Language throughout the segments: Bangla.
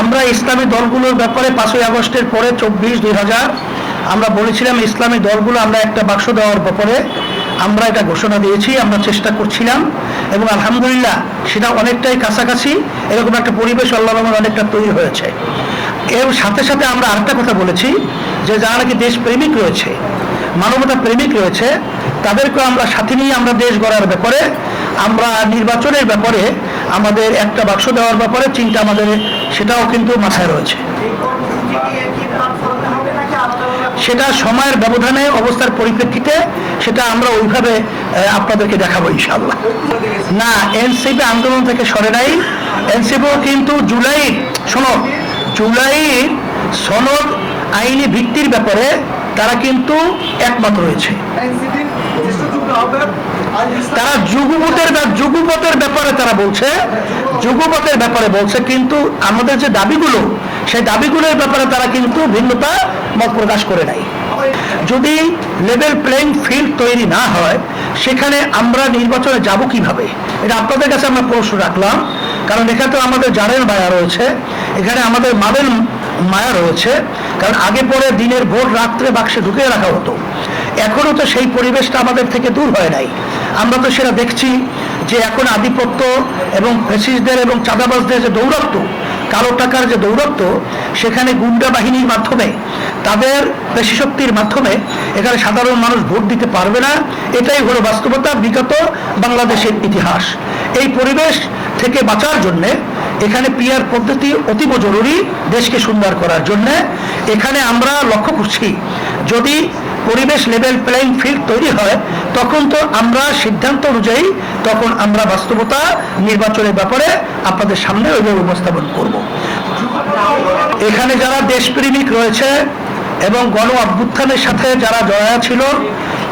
আমরা ইসলামী দলগুলোর ব্যাপারে পাঁচই আগস্টের পরে চব্বিশ দুই হাজার আমরা বলেছিলাম ইসলামী দলগুলো আমরা একটা বাক্স দেওয়ার ব্যাপারে আমরা এটা ঘোষণা দিয়েছি, আমরা চেষ্টা করছিলাম এবং আলহামদুলিল্লাহ সেটা অনেকটাই কাছাকাছি এরকম একটা পরিবেশ আল্লাহ রহমান অনেকটা তৈরি হয়েছে। এর সাথে সাথে আমরা আরেকটা কথা বলেছি যে যারা নাকি দেশপ্রেমিক রয়েছে, মানবতা প্রেমিক রয়েছে তাদেরকে আমরা সাথে নিয়ে আমরা দেশ গড়ার ব্যাপারে, আমরা নির্বাচনের ব্যাপারে আমাদের একটা বাক্স দেওয়ার ব্যাপারে চিন্তা আমাদের, সেটাও কিন্তু মাথায় রয়েছে। সেটা সময়ের ব্যবধানে অবস্থার পরিপ্রেক্ষিতে সেটা আমরা ওইভাবে আপনাদেরকে দেখাবো ইনশাল্লাহ না, এনসিপি আন্দোলন থেকে সরে নাই। এনসিপিও কিন্তু জুলাই, শোনো, জুলাই সনদ আইনি ভিত্তির ব্যাপারে তারা কিন্তু একমত রয়েছে। তারা যুগপথের যুগপথের ব্যাপারে তারা বলছে যুগপথের ব্যাপারে বলছে, কিন্তু আমাদের যে দাবিগুলো, সেই দাবিগুলোর ব্যাপারে তারা কিন্তু ভিন্নতা মত প্রকাশ করে নাই। যদি লেভেল প্লেইং ফিল্ড তৈরি না হয়, সেখানে আমরা নির্বাচনে যাব কীভাবে? এটা আপনাদের কাছে আমরা প্রশ্ন রাখলাম, কারণ এখানে তো আমাদের জানের মায়া রয়েছে, এখানে আমাদের মাদের মায়া রয়েছে, কারণ আগে পরে দিনের ভোট রাত্রে বাক্সে ঢুকিয়ে রাখা হতো। এখনও তো সেই পরিবেশটা আমাদের থেকে দূর হয় নাই। আমরা তো সেটা দেখছি যে এখন আধিপত্য এবং ফেসিসদের এবং চাঁদাবাজদের যে দৌরত্ব কালো টাকার যে দৌরত্ব সেখানে গুন্ডা বাহিনীর মাধ্যমে, তাদের পেশি শক্তির মাধ্যমে এখানে সাধারণ মানুষ ভোট দিতে পারবে না। এটাই হলো বাস্তবতা, বিগত বাংলাদেশের ইতিহাস। এই পরিবেশ থেকে বাঁচার জন্যে এখানে পিয়ার পদ্ধতি অতীব জরুরি দেশকে সুন্দর করার জন্যে। এখানে আমরা লক্ষ্য করছি, যদি পরিবেশ লেভেল প্লেইং ফিল্ড তৈরি হয়, তখন তো আমরা সিদ্ধান্ত অনুযায়ী তখন আমরা বাস্তবতা নির্বাচনের ব্যাপারে আপনাদের সামনে ওইভাবে উপস্থাপন করব। এখানে যারা দেশপ্রেমিক রয়েছে এবং গণ অভ্যুত্থানের সাথে যারা জড়া ছিল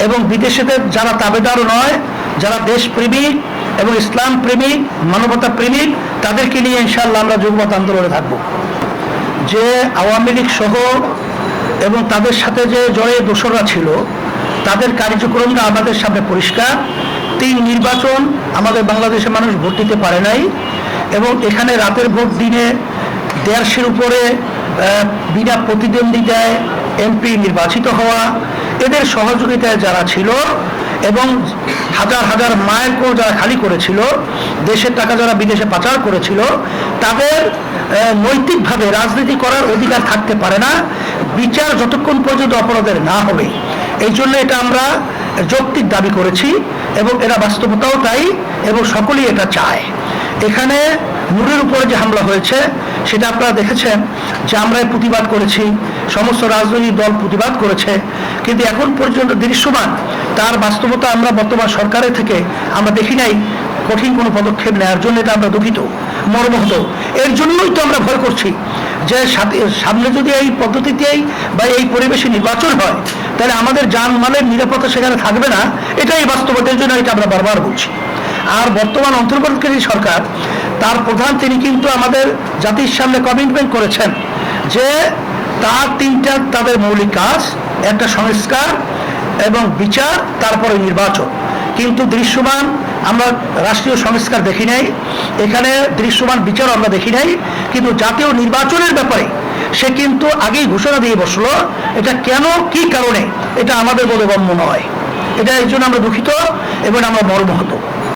এবং বিদেশিদের যারা তাবেদারও নয়, যারা দেশপ্রেমিক এবং ইসলাম প্রেমিক, মানবতা প্রেমিক, তাদেরকে নিয়ে ইনশাল্লাহ আমরা যুগমত আন্দোলনে থাকব। যে আওয়ামী লীগ সহ এবং তাদের সাথে যে জয়ে দোসররা ছিল, তাদের কার্যক্রমটা আমাদের সামনে পরিষ্কার। তিন নির্বাচন আমাদের বাংলাদেশের মানুষ ভোট দিতে পারে নাই এবং এখানে রাতের ভোট দিনে দেড়শের উপরে বিনা প্রতিদ্বন্দ্বিতায় এমপি নির্বাচিত হওয়া। এদের সহযোগিতায় যারা ছিল এবং হাজার হাজার মায়ের কোল যারা খালি করেছিল, দেশের টাকা যারা বিদেশে পাচার করেছিল, তাদের নৈতিকভাবে রাজনীতি করার অধিকার থাকতে পারে না। বিচার যতক্ষণ পর্যন্ত অপরাধের না হবে। এই জন্য এটা আমরা যৌক্তিক দাবি করেছি এবং এরা বাস্তবতাও তাই এবং সকলেই এটা চায়। এখানে নূরের উপরে যে হামলা হয়েছে, সেটা আপনারা দেখেছেন যে আমরা প্রতিবাদ করেছি, সমস্ত রাজনৈতিক দল প্রতিবাদ করেছে। কিন্তু এখন পর্যন্ত দৃশ্যমান তার বাস্তবতা আমরা বর্তমান সরকারের থেকে আমরা দেখি নাই। কঠিন কোনো পদক্ষেপ নেওয়ার জন্য এটা আমরা দুঃখিত, মর্মহত। এর জন্যই তো আমরা ভয় করছি যে সামনে যদি এই পদ্ধতিতেই বা এই পরিবেশে নির্বাচন হয়, তাহলে আমাদের যান জানমালের নিরাপত্তা সেখানে থাকবে না, এটাই বাস্তবতার জন্য এটা আমরা বারবার বলছি। আর বর্তমান অন্তর্বর্তীকালীন সরকার, তার প্রধান তিনি কিন্তু আমাদের জাতির সামনে কমিটমেন্ট করেছেন যে তার তিনটা তাদের মৌলিক কাজ, একটা সংস্কার এবং বিচার, তারপরে নির্বাচন। কিন্তু দৃশ্যমান আমরা রাষ্ট্রীয় সংস্কার দেখি নাই, এখানে দৃশ্যমান বিচার আমরা দেখি নাই, কিন্তু জাতীয় নির্বাচনের ব্যাপারে সে কিন্তু আগেই ঘোষণা দিয়ে বসল, এটা কেন, কি কারণে, এটা আমাদের বোধগম্য নয়। এটা এই জন্য আমরা দুঃখিত এবং আমরা মর্মাহত।